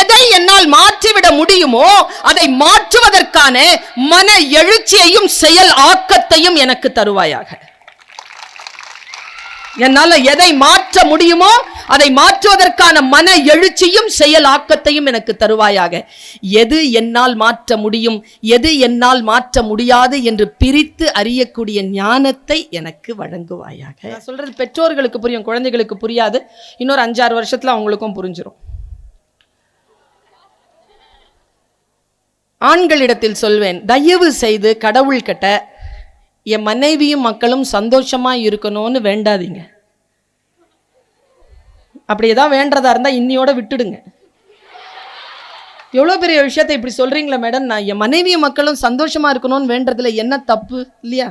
எதை என்னால் மாற்றிவிட முடியுமோ அதை மாற்றுவதற்கான மன எழுச்சியையும் செயல் ஆக்கத்தையும் எனக்கு தருவாயாக. என்னால எதை மாற்ற முடியுமோ அதை மாற்றுவதற்கான மன எழுச்சியும் செயல் ஆக்கத்தையும் எனக்கு தருவாயாக. எது என்னால் மாற்ற முடியும் எது என்னால் மாற்ற முடியாது என்று பிரித்து அறியக்கூடிய ஞானத்தை எனக்கு வழங்குவாயாக. நான் சொல்றது பெற்றோர்களுக்கு புரியும் குழந்தைகளுக்கு புரியாது. இன்னொரு அஞ்சாறு வருஷத்துல அவங்களுக்கும் புரிஞ்சிரும். ஆண்களிடத்தில் சொல்வேன் தயவு செய்து கடவுள்கிட்ட என் மனைவியும் மக்களும் சந்தோஷமாக இருக்கணும்னு வேண்டாதீங்க. அப்படி ஏதாவது வேண்டதா இருந்தால் இன்னியோட விட்டுடுங்க. எவ்வளோ பெரிய விஷயத்தை இப்படி சொல்கிறீங்களே மேடம். நான் என் மனைவியும் மக்களும் சந்தோஷமாக இருக்கணும்னு வேண்டதில் என்ன தப்பு இல்லையா?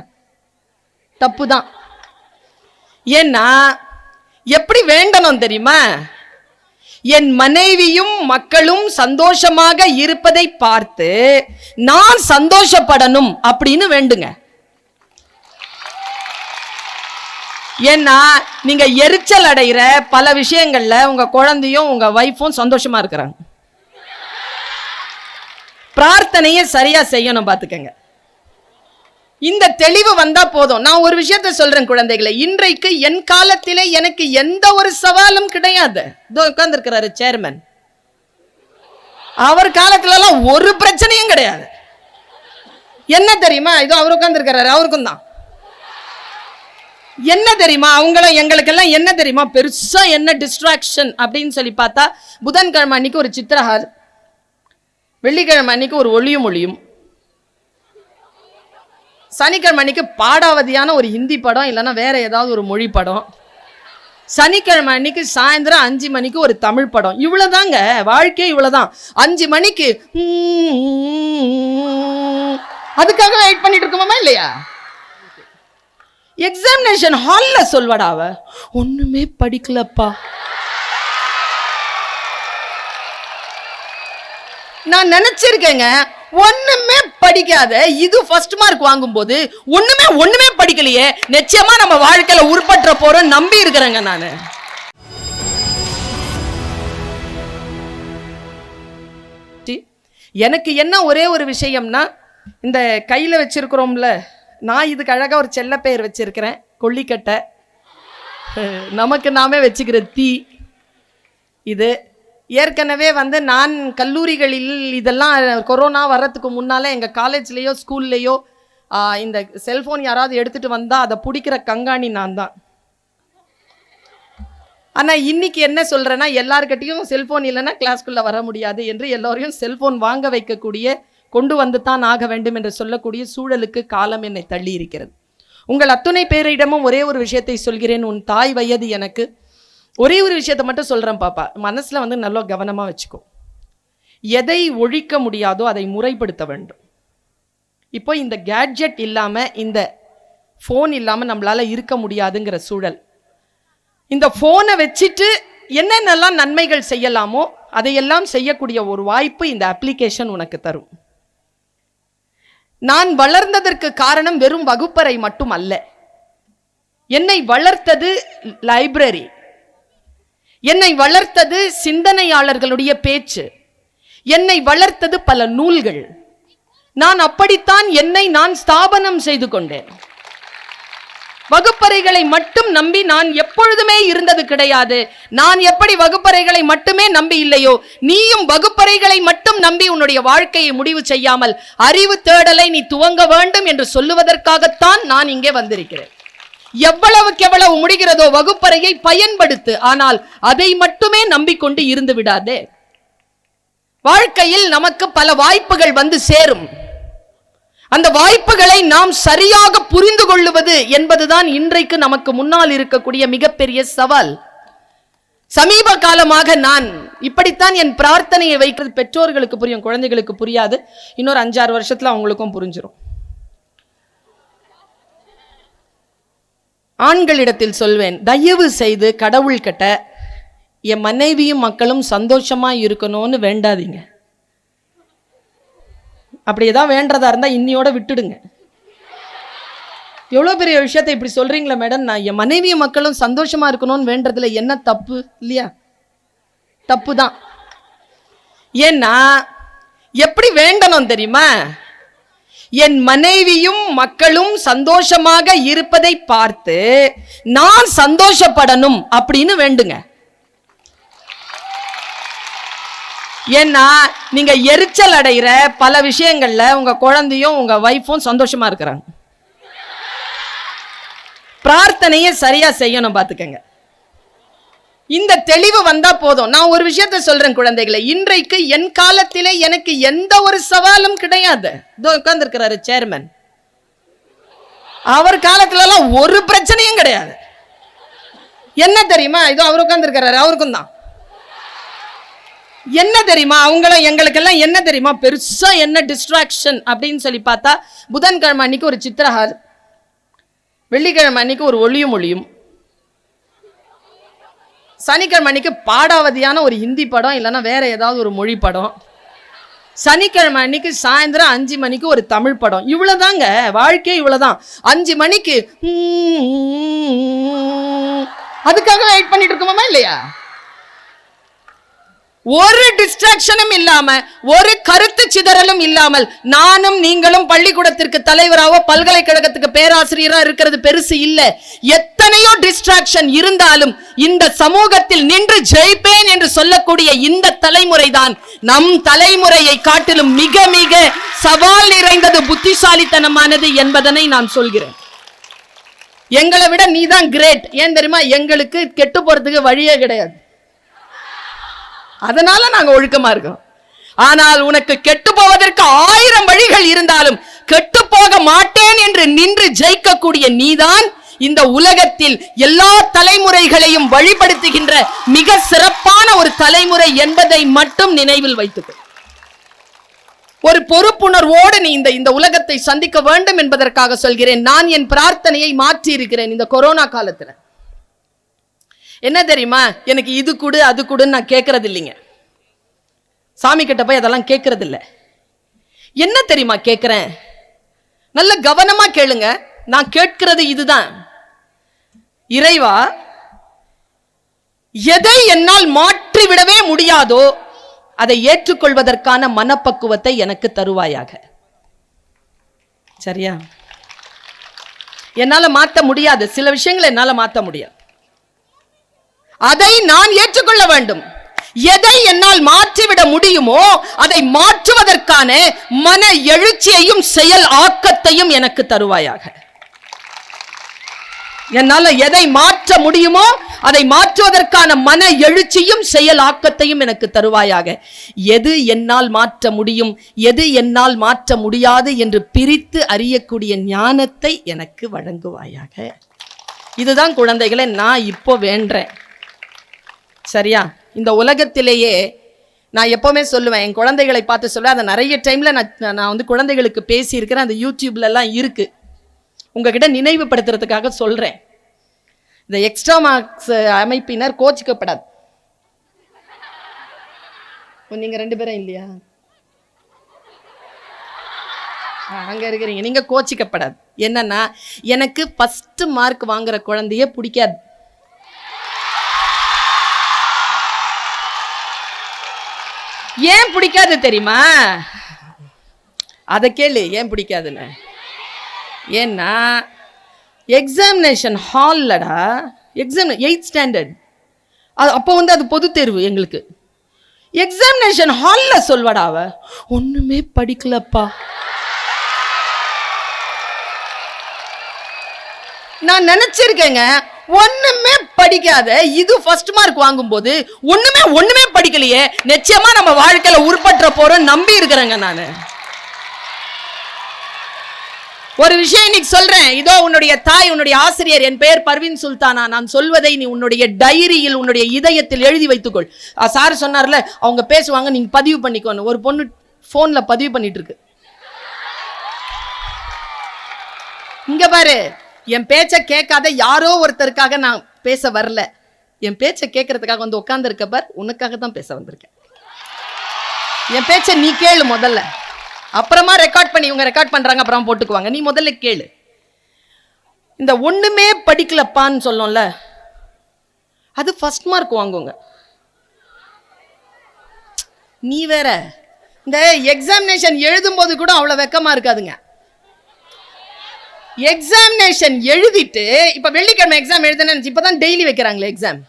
தப்பு தான் ஏன்னா எப்படி வேண்டணும் தெரியுமா? என் மனைவியும் மக்களும் சந்தோஷமாக இருப்பதை பார்த்து நான் சந்தோஷப்படணும் அப்படின்னு வேண்டுங்க. ஏன்னா நீங்க எரிச்சல் அடைகிற பல விஷயங்கள்ல உங்க குழந்தையும் உங்க வைஃபும் சந்தோஷமா இருக்கிறாங்க. பிரார்த்தனையை சரியா செய்யணும் பாத்துக்கங்க. இந்த தெளிவு வந்தா போதும். நான் ஒரு விஷயத்த சொல்றேன் குழந்தைகளை. இன்றைக்கு என் காலத்திலே எனக்கு எந்த ஒரு சவாலும் கிடையாது. இதோ உட்கார்ந்துருக்கிறாரு சேர்மன் அவர் காலத்துலலாம் ஒரு பிரச்சனையும் கிடையாது. என்ன தெரியுமா? இதோ அவர் உட்கார்ந்துருக்கிறாரு. அவருக்கும் தான். என்ன தெரியுமா? அவங்களும் எங்களுக்கெல்லாம் என்ன தெரியுமா? பெருசா என்ன டிஸ்ட்ராக்ஷன் அப்படின்னு சொல்லி பார்த்தா புதன்கிழமை அன்னைக்கு ஒரு சித்திரஹார் வெள்ளிக்கிழமை அன்னைக்கு ஒரு ஒளியும் ஒளியும். சனிக்கிழமை அன்னைக்கு பாடாவதியான ஒரு ஹிந்தி படம் இல்லைன்னா வேற ஏதாவது ஒரு மொழி படம். சனிக்கிழமை அன்னைக்கு சாயந்தரம் அஞ்சு மணிக்கு ஒரு தமிழ் படம். இவ்வளோதாங்க வாழ்க்கையே இவ்வளோதான் அஞ்சு மணிக்கு அதுக்காக வெயிட் பண்ணிட்டு இருக்கோமா இல்லையா? எக்ஸாமினேஷன் ஹாலில் சொல்வாடா அவ. ஒன்றுமே படிக்கலப்பா. நான் நினச்சிருக்கேங்க. ஒண்ணுமே படிக்காத இது ஃபர்ஸ்ட் மார்க் வாங்கும்போது ஒண்ணுமே ஒண்ணுமே படிக்கலையே. நிச்சயமா நம்ம வாழ்க்கையில உருப்பற்ற போறோம் நம்பி இருக்கிறேங்க நானு. எனக்கு என்ன ஒரே ஒரு விஷயம்னா இந்த கையில வச்சிருக்கிறோம்ல நான் இதுக்கு அழகா ஒரு செல்ல பெயர் வச்சிருக்கிறேன் கொல்லிக்கட்டை. நமக்கு நாமே வச்சுக்கிற தீ. இது ஏற்கனவே வந்து நான் கல்லூரிகளில் இதெல்லாம் கொரோனா வர்றதுக்கு முன்னால் எங்கள் காலேஜ்லேயோ ஸ்கூல்லையோ இந்த செல்ஃபோன் யாராவது எடுத்துகிட்டு வந்தால் அதை பிடிக்கிற கங்காணி நான் தான். ஆனால் இன்னைக்கு என்ன சொல்கிறேன்னா எல்லாருக்கிட்டையும் செல்ஃபோன் இல்லைன்னா கிளாஸ்க்குள்ளே வர முடியாது என்று எல்லோரையும் செல்ஃபோன் வாங்க வைக்கக்கூடிய கொண்டு வந்து தான் ஆக வேண்டும் என்று சொல்லக்கூடிய சூழலுக்கு காலம் என்னை தள்ளி இருக்கிறது. உங்கள் அத்துணை பேரிடமும் ஒரே ஒரு விஷயத்தை சொல்கிறேன். உன் தாய் வயது எனக்கு. ஒரே ஒரு விஷயத்த மட்டும் சொல்கிறேன் பாப்பா. மனசில் வந்து நல்லா கவனமாக வச்சுக்கோ. எதை ஒழிக்க முடியாதோ அதை முறைப்படுத்த வேண்டும். இப்போ இந்த கேட்ஜெட் இல்லாமல் இந்த ஃபோன் இல்லாமல் நம்மளால் இருக்க முடியாதுங்கிற சூழல். இந்த ஃபோனை வச்சுட்டு என்னென்னலாம் நன்மைகள் செய்யலாமோ அதையெல்லாம் செய்யக்கூடிய ஒரு வாய்ப்பு இந்த அப்ளிகேஷன் உனக்கு தரும். நான் வளர்ந்ததற்கு காரணம் வெறும் வகுப்பறை மட்டும் அல்ல என்னை வளர்த்தது லைப்ரரி என்னை வளர்த்தது சிந்தனையாளர்களுடைய பேச்சு. என்னை வளர்த்தது பல நூல்கள். நான் அப்படித்தான் என்னை நான் ஸ்தாபனம் செய்து கொண்டேன். வகுப்பறைகளை மட்டும் நம்பி நான் எப்பொழுதுமே இருந்தது கிடையாது. நான் எப்படி வகுப்பறைகளை மட்டுமே நம்பி இல்லையோ நீயும் வகுப்பறைகளை மட்டும் நம்பி உன்னுடைய வாழ்க்கையை முடிவு செய்யாமல் அறிவு தேடலை நீ துவங்க வேண்டும் என்று சொல்லுவதற்காகத்தான் நான் இங்கே வந்திருக்கிறேன். எவ்வளவுக்கு எவ்வளவு முடிகிறதோ வகுப்பறையை பயன்படுத்து. ஆனால் அதை மட்டுமே நம்பிக்கொண்டு இருந்து விடாதே. வாழ்க்கையில் நமக்கு பல வாய்ப்புகள் வந்து சேரும். அந்த வாய்ப்புகளை நாம் சரியாக புரிந்து கொள்ளுவது என்பதுதான் இன்றைக்கு நமக்கு முன்னால் இருக்கக்கூடிய மிகப்பெரிய சவால். சமீப காலமாக நான் இப்படித்தான் என் பிரார்த்தனையை வைக்கிறது. பெற்றோர்களுக்கு புரியும் குழந்தைகளுக்கு புரியாது. இன்னொரு அஞ்சாறு வருஷத்துல அவங்களுக்கும் புரிஞ்சிரும். ஆண்களிடத்தில் சொல்வேன் தயவு செய்து கடவுள் கிட்ட என் மனைவியும் மக்களும் சந்தோஷமா இருக்கணும்னு வேண்டாதீங்க. அப்படி ஏதாவது வேண்டதா இருந்தா இன்னியோட விட்டுடுங்க. எவ்வளோ பெரிய விஷயத்தை இப்படி சொல்கிறீங்களே மேடம். நான் என் மனைவியும் மக்களும் சந்தோஷமாக இருக்கணும்னு வேண்டதில் என்ன தப்பு இல்லையா? தப்பு தான் ஏன்னா எப்படி வேண்டணும் தெரியுமா? என் மனைவியும் மக்களும் சந்தோஷமாக இருப்பதை பார்த்து நான் சந்தோஷப்படணும் அப்படின்னு வேண்டுங்க. ஏன்னா நீங்க எரிச்சல் அடைகிற பல விஷயங்கள்ல உங்க குழந்தையும் உங்க வைஃபும் சந்தோஷமா இருக்கிறாங்க. பிரார்த்தனையை சரியா செய்யணும் பாத்துக்கங்க. இந்த தெளிவு வந்தா போதும். நான் ஒரு விஷயத்த சொல்றேன் குழந்தைகளை. இன்றைக்கு என் காலத்திலே எனக்கு எந்த ஒரு சவாலும் கிடையாது. இதோ உட்கார்ந்துருக்கிறாரு சேர்மன் அவர் காலத்துலலாம் ஒரு பிரச்சனையும் கிடையாது. என்ன தெரியுமா? இதோ அவர் உட்கார்ந்துருக்கிறாரு. அவருக்கும் தான். என்ன தெரியுமா? அவங்களும் எங்களுக்கெல்லாம் என்ன தெரியுமா? பெருசா என்ன டிஸ்ட்ராக்ஷன் அப்படின்னு சொல்லி பார்த்தா புதன்கிழமை அன்னைக்கு ஒரு சித்திரஹார் வெள்ளிக்கிழமை அன்னைக்கு ஒரு ஒளியும் ஒளியும். சனிக்கிழமை அன்னைக்கு பாடாவதியான ஒரு ஹிந்தி படம் இல்லைன்னா வேற ஏதாவது ஒரு மொழி படம். சனிக்கிழமை அன்னைக்கு சாயந்தரம் அஞ்சு மணிக்கு ஒரு தமிழ் படம். இவ்வளவுதாங்க. வாழ்க்கை இவ்வளவுதான். அஞ்சு மணிக்கு அதுக்காக வெயிட் பண்ணிட்டு இருக்கோமா இல்லையா? ஒரு டிஸ்ட்ராக்ஷனும் இல்லாம ஒரு கருத்து சிதறலும் இல்லாமல் நானும் நீங்களும் பள்ளிக்கூடத்திற்கு தலைவராக பல்கலைக்கழகத்துக்கு பேராசிரியரா இருக்கிறது பெருசு இல்ல. எத்தனையோ டிஸ்ட்ராக்ஷன் இருந்தாலும் இந்த சமூகத்தில் நின்று ஜெயிப்பேன் என்று சொல்லக்கூடிய இந்த தலைமுறை தான் நம் தலைமுறையை காட்டிலும் மிக மிக சவால் நிறைந்தது புத்திசாலித்தனமானது என்பதனை நான் சொல்கிறேன். எங்களை விட நீ தான் கிரேட் ஏன் தெரியுமா? எங்களுக்கு கெட்டு போறதுக்கு வழியே கிடையாது. அதனால நாங்க ஒழுக்கமா இருக்கோம். ஆனால் உனக்கு கெட்டு போவதற்கு ஆயிரம் வழிகள் இருந்தாலும் கெட்டு போக மாட்டேன் என்று நின்று ஜெயிக்கக்கூடிய நீதான் இந்த உலகத்தில் எல்லா தலைமுறைகளையும் வழிபடுத்துகின்ற மிக சிறப்பான ஒரு தலைமுறை என்பதை மட்டும் நினைவில் வைத்துக்கொள். ஒரு பொறுப்புணர்வோடு நீ இந்த இந்த உலகத்தை சந்திக்க வேண்டும் என்பதற்காக சொல்கிறேன். நான் என் பிரார்த்தனையை மாற்றி இருக்கிறேன் இந்த கொரோனா காலத்துல. என்ன தெரியுமா? எனக்கு இது கொடு அது கொடுன்னு நான் கேட்கறது இல்லைங்க சாமி கிட்ட போய் அதெல்லாம் கேட்கறது இல்லை என்ன தெரியுமா கேட்குறேன் நல்ல கவனமாக கேளுங்க. நான் கேட்கிறது இதுதான். இறைவா எதை என்னால் மாற்றி விடவே முடியாதோ அதை ஏற்றுக்கொள்வதற்கான மனப்பக்குவத்தை எனக்கு தருவாயாக. சரியா? என்னால மாத்த முடியாது. சில விஷயங்களை என்னால மாத்த முடியாது. அதை நான் ஏற்றுக்கொள்ள வேண்டும். எதை என்னால் மாற்றிவிட முடியுமோ அதை மாற்றுவதற்கான மன எழுச்சியையும் செயல் ஆக்கத்தையும் எனக்கு தருவாயாக. என்னால எதை மாற்ற முடியுமோ அதை மாற்றுவதற்கான மன எழுச்சியும் செயல் ஆக்கத்தையும் எனக்கு தருவாயாக. எது என்னால் மாற்ற முடியும் எது என்னால் மாற்ற முடியாது என்று பிரித்து அறியக்கூடிய ஞானத்தை எனக்கு வழங்குவாயாக. இதுதான் குழந்தைகளை நான் இப்போ வேண்டேன் சரியா? இந்த உலகத்திலேயே நான் எப்போவுமே சொல்லுவேன் என் குழந்தைகளை பார்த்து சொல்லுவேன். அதை நிறைய டைமில் நான் நான் வந்து குழந்தைகளுக்கு பேசியிருக்கிறேன். அந்த யூடியூப்லலாம் இருக்குது உங்ககிட்ட நினைவுபடுத்துறதுக்காக சொல்கிறேன் இந்த எக்ஸ்ட்ரா மார்க்ஸ் அமைப்பினர் கோச்சிக்கப்படாது. நீங்கள் ரெண்டு பேரும் இல்லையா? அங்கே இருக்கிறீங்க. நீங்கள் கோச்சிக்கப்படாது. என்னன்னா எனக்கு ஃபஸ்ட்டு மார்க் வாங்குற குழந்தைய பிடிக்காது. ஏன் பிடிக்காது தெரியுமா? அதை கேளு ஏன் பிடிக்காதுன்னு. ஏன்னா எக்ஸாமினேஷன் ஹால்லடா எக்ஸாம் எயித் ஸ்டாண்டர்ட் அது அப்போ வந்து அது பொது தேர்வு எங்களுக்கு. எக்ஸாமினேஷன் ஹாலில் சொல்வாடா அவ. ஒன்றுமே படிக்கலப்பா. நான் நினச்சிருக்கேங்க ஒண்ணுமே படிக்காத இது ஃபர்ஸ்ட் மார்க் வாங்கும்போது ஒண்ணுமே ஒண்ணுமே படிக்கலையே. நிச்சயமா நம்ம வாழ்க்கையில உருப்பற்ற போறோம் நம்பி இருக்கிறேங்க நான். ஒரு விஷயம் இன்னைக்கு சொல்றேன். இதோ உன்னுடைய தாய் உன்னுடைய ஆசிரியர் என் பெயர் பர்வின் சுல்தானா. நான் சொல்வதை நீ உன்னுடைய டைரியில் உன்னுடைய இதயத்தில் எழுதி வைத்துக்கொள். சார் சொன்னார்ல அவங்க பேசுவாங்க நீங்க பதிவு பண்ணிக்கோன்னு. ஒரு பொண்ணு போன்ல பதிவு பண்ணிட்டு இருக்கு இங்க பாரு என் பேச்ச கேட்காத யாரோ ஒருத்தருக்காக நான் பேச வரல. என் பேச்ச கேட்கறதுக்காக வந்து உட்கார்ந்து இருக்க பார் உனக்காக தான் பேச வந்திருக்கேன். என் பேச்ச நீ கேளு முதல்ல. அப்புறமா ரெக்கார்ட் பண்ணி இவங்க ரெக்கார்ட் பண்ணுறாங்க அப்புறம் போட்டுக்குவாங்க. நீ முதல்ல கேளு. இந்த ஒன்றுமே படிக்கலப்பான்னு சொல்லோம்ல அது ஃபஸ்ட் மார்க் வாங்குங்க. நீ வேற இந்த எக்ஸாமினேஷன் எழுதும்போது கூட அவ்வளோ வெக்கமாக இருக்காதுங்க. எக்ஸாமினேஷன் எழுதிட்டு இப்போ வெள்ளிக்கிழமை எக்ஸாம் எழுதுனேன்னு இப்போ தான் டெய்லி வைக்கிறாங்களே எக்ஸாம்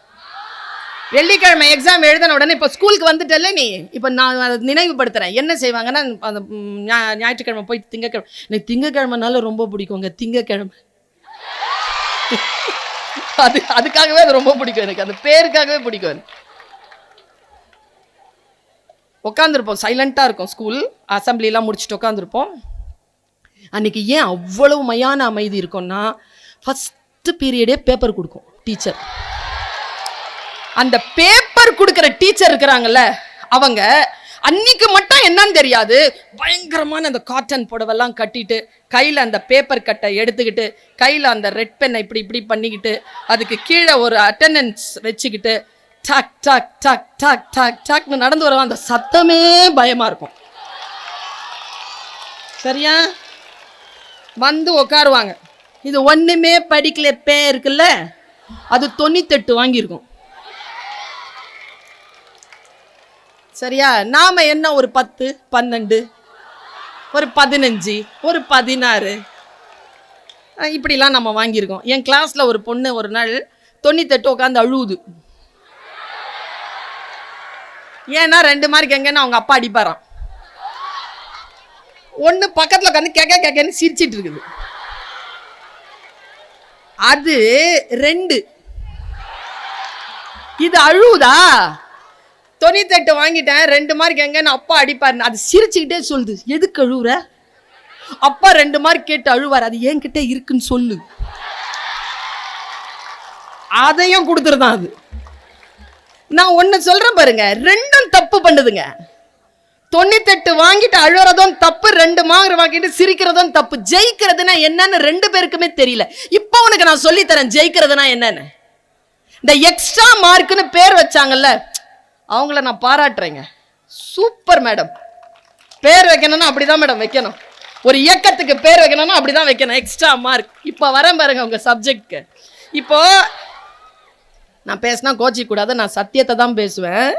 வெள்ளிக்கிழமை எக்ஸாம் எழுதின உடனே இப்போ ஸ்கூலுக்கு வந்துட்டல நீ? இப்போ நான் அதை நினைவுபடுத்துகிறேன் என்ன செய்வாங்கன்னா அந்த ஞாயிற்றுக்கிழமை போய் திங்கக்கிழமை எனக்கு திங்கக்கிழமைனால ரொம்ப பிடிக்குங்க. திங்கக்கிழமை. அது அதுக்காகவே அது ரொம்ப பிடிக்கும் எனக்கு. அந்த பேருக்காகவே பிடிக்கும் எனக்கு உட்காந்துருப்போம் சைலண்ட்டாக இருக்கும் ஸ்கூல் அசம்பிளிலாம் முடிச்சுட்டு உட்காந்துருப்போம் அன்னைக்கு ஏன் அவ்வளவு மையான அமைதி இருக்கும்னா ஃபஸ்ட்டு பீரியடே பேப்பர் கொடுக்கும் டீச்சர் அந்த பேப்பர் கொடுக்குற டீச்சர் இருக்கிறாங்கல்ல அவங்க அன்னைக்கு மட்டும் என்னன்னு தெரியாது பயங்கரமான அந்த காட்டன் புடவெல்லாம் கட்டிட்டு கையில் அந்த பேப்பர் கட்டை எடுத்துக்கிட்டு கையில் அந்த ரெட் பென்னை இப்படி இப்படி பண்ணிக்கிட்டு அதுக்கு கீழே ஒரு அட்டெண்டன்ஸ் வச்சுக்கிட்டு டக் டக் டக் டக் டக் டக்னு நடந்து வருவாங்க அந்த சத்தமே பயமாக இருக்கும். சரியா? வந்து உட்காருவாங்க இது ஒன்றுமே படிக்கல பே இருக்குல்ல அது தொண்ணூத்தெட்டு வாங்கியிருக்கும். சரியா? நாம் என்ன ஒரு பத்து பன்னெண்டு ஒரு பதினஞ்சு ஒரு பதினாறு? இப்படிலாம் நம்ம வாங்கியிருக்கோம். என் கிளாஸில் ஒரு பொண்ணு ஒரு நாள் தொண்ணூத்தெட்டு உட்காந்து அழுவுது. ஏன்னா ரெண்டு மார்க் எங்கன்னு அவங்க அப்பா அடிப்பாராம். ஒன்று பக்கத்தில் உட்காந்து கேக்க கேக்கன்னு சிரிச்சிட்டு இருக்குது. அது ரெண்டு. இது அழுவுதா? தொண்ணூத்தெட்டு வாங்கிட்டேன் ரெண்டு மார்க் எங்கன்னு அப்பா அடிப்பாருன்னு. அது சிரிச்சுக்கிட்டே சொல்லுது. எதுக்கு அழுவுற? அப்பா ரெண்டு மார்க் கேட்டு அழுவார். அது என்கிட்ட இருக்குன்னு சொல்லு. அதையும் கொடுத்துருதான் அது. நான் ஒன்று சொல்கிறேன் பாருங்க. ரெண்டும் தப்பு பண்ணுதுங்க. தொண்ணூத்தெட்டு வாங்கிட்டு அழுறதும் தப்பு ரெண்டு மார்க் வாங்கிட்டு சிரிக்கிறதும் தப்பு. ஜெயிக்கிறதுனா என்னன்னு ரெண்டு பேருக்குமே தெரியல. இப்போ உனக்கு நான் சொல்லித்தரேன் ஜெயிக்கிறதுனா என்னன்னு. இந்த எக்ஸ்ட்ரா மார்க்குன்னு பேர் வச்சாங்கல்ல அவங்கள நான் பாராட்டுறேங்க. சூப்பர் மேடம் பேர் வைக்கணும்னா அப்படிதான் மேடம் வைக்கணும். ஒரு இயக்கத்துக்கு பேர் வைக்கணும்னா அப்படிதான் வைக்கணும். எக்ஸ்ட்ரா மார்க் இப்போ வரேன் பாருங்க உங்கள் சப்ஜெக்ட்க்கு இப்போ நான் பேசினா கோச்சிக்க கூடாது நான் சத்தியத்தை தான் பேசுவேன்.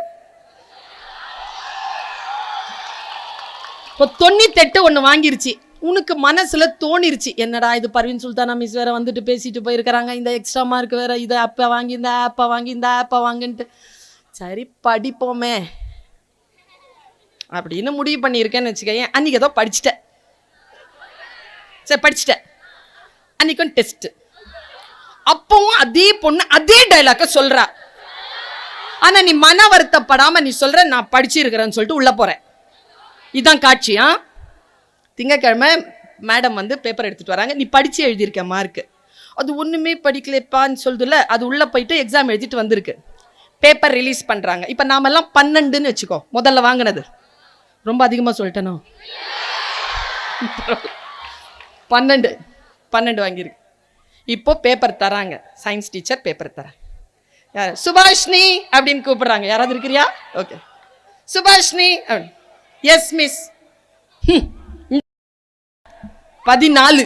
இப்போ தொண்ணூத்தெட்டு ஒன்று வாங்கிருச்சு. உனக்கு மனசில் தோணிருச்சு. என்னடா இது பர்வீன் சுல்தானா மிஸ் வேற வந்துட்டு பேசிட்டு போயிருக்கிறாங்க. இந்த எக்ஸ்ட்ரா மார்க் வேற இதை அப்போ வாங்கி இந்த ஆப்பை வாங்கி இந்த ஆப்பை வாங்கின்ட்டு. சரி படிப்போமே. அப்படின்னு முடிவு பண்ணியிருக்கேன்னு வச்சுக்கேன் அன்னைக்கு ஏதோ படிச்சிட்டேன். சரி படிச்சிட்டேன். அன்றைக்கும் டெஸ்ட்டு அப்பவும் அதே பொண்ணு அதே டைலாக்க சொல்கிறா ஆனால் நீ மன வருத்தப்படாமல் நீ சொல்கிற நான் படிச்சிருக்கிறேன்னு சொல்லிட்டு உள்ளே போகிறேன் இதுதான் காட்சியா திங்கக்கிழமை மேடம் வந்து பேப்பர் எடுத்துகிட்டு வராங்க. நீ படித்து எழுதியிருக்க மார்க்கு அது ஒன்றுமே படிக்கலப்பான்னு சொல்லுதுல அது உள்ளே போயிட்டு எக்ஸாம் எழுதிட்டு வந்திருக்கு. பேப்பர் ரிலீஸ் பண்ணுறாங்க இப்போ நாமெல்லாம் பன்னெண்டுன்னு வச்சுக்கோ. முதல்ல வாங்கினது. ரொம்ப அதிகமாக சொல்லிட்டேனோ? பன்னெண்டு. பன்னெண்டு வாங்கியிருக்கு. இப்போ பேப்பர் தராங்க. சயின்ஸ் டீச்சர் பேப்பர் தராங்க. யார்? சுபாஷ்னி அப்படின்னு கூப்பிட்றாங்க. யாராவது இருக்கிறியா? ஓகே சுபாஷ்னி எஸ் மிஸ் பதினாலு.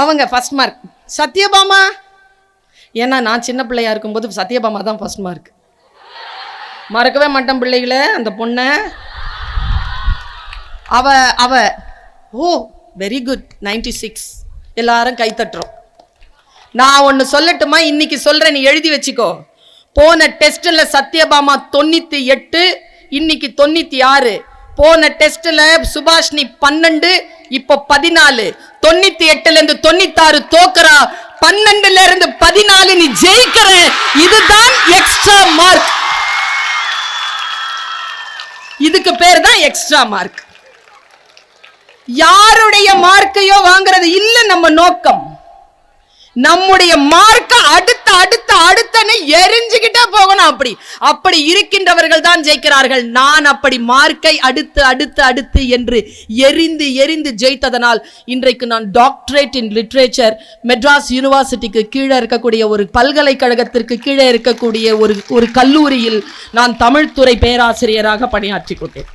அவங்க ஃபர்ஸ்ட் மார்க் சத்யபாமா? ஏன்னா நான் சின்ன பிள்ளையா இருக்கும்போது சத்யபாமா தான் ஃபஸ்ட் மார்க் மறக்கவே மாட்டேன் பிள்ளைகளை அந்த பொண்ணை. அவ அவ oh very good ninety six எல்லாரும் கைத்தட்டுறோம் நான் ஒன்று சொல்லட்டுமா? இன்னைக்கு சொல்கிறேன் நீ எழுதி வச்சுக்கோ. போன டெஸ்ட்டில் சத்யபாமா தொண்ணூற்றி எட்டு இன்னைக்கு தொண்ணூற்றி ஆறு. போன டெஸ்ட்டில் சுபாஷ்னி பன்னெண்டு இப்போ பதினாலு. தொண்ணூற்றி எட்டுலேருந்து தொண்ணூத்தாறு தோக்குறா. பன்னெண்டுல இருந்து பதினாலு நீ ஜெயிக்கிற இதுதான் எக்ஸ்ட்ரா மார்க் இதுக்கு பேர் தான் எக்ஸ்ட்ரா மார்க் யாருடைய மார்க்கையோ வாங்குறது இல்ல நம்ம நோக்கம். நம்முடைய மார்க்க அடுத்த அடுத்த அடுத்தனை எரிஞ்சுக்கிட்டே போகணும் அப்படி. அப்படி இருக்கின்றவர்கள் தான் ஜெயிக்கிறார்கள். நான் அப்படி மார்க்கை அடுத்து அடுத்து அடுத்து என்று எரிந்து எரிந்து ஜெயித்ததனால் இன்றைக்கு நான் டாக்டரேட் இன் லிட்ரேச்சர் மெட்ராஸ் யூனிவர்சிட்டிக்கு கீழே இருக்கக்கூடிய ஒரு பல்கலைக்கழகத்திற்கு கீழே இருக்கக்கூடிய ஒரு ஒரு கல்லூரியில் நான் தமிழ்துறை பேராசிரியராக பணியாற்றி கொண்டேன்.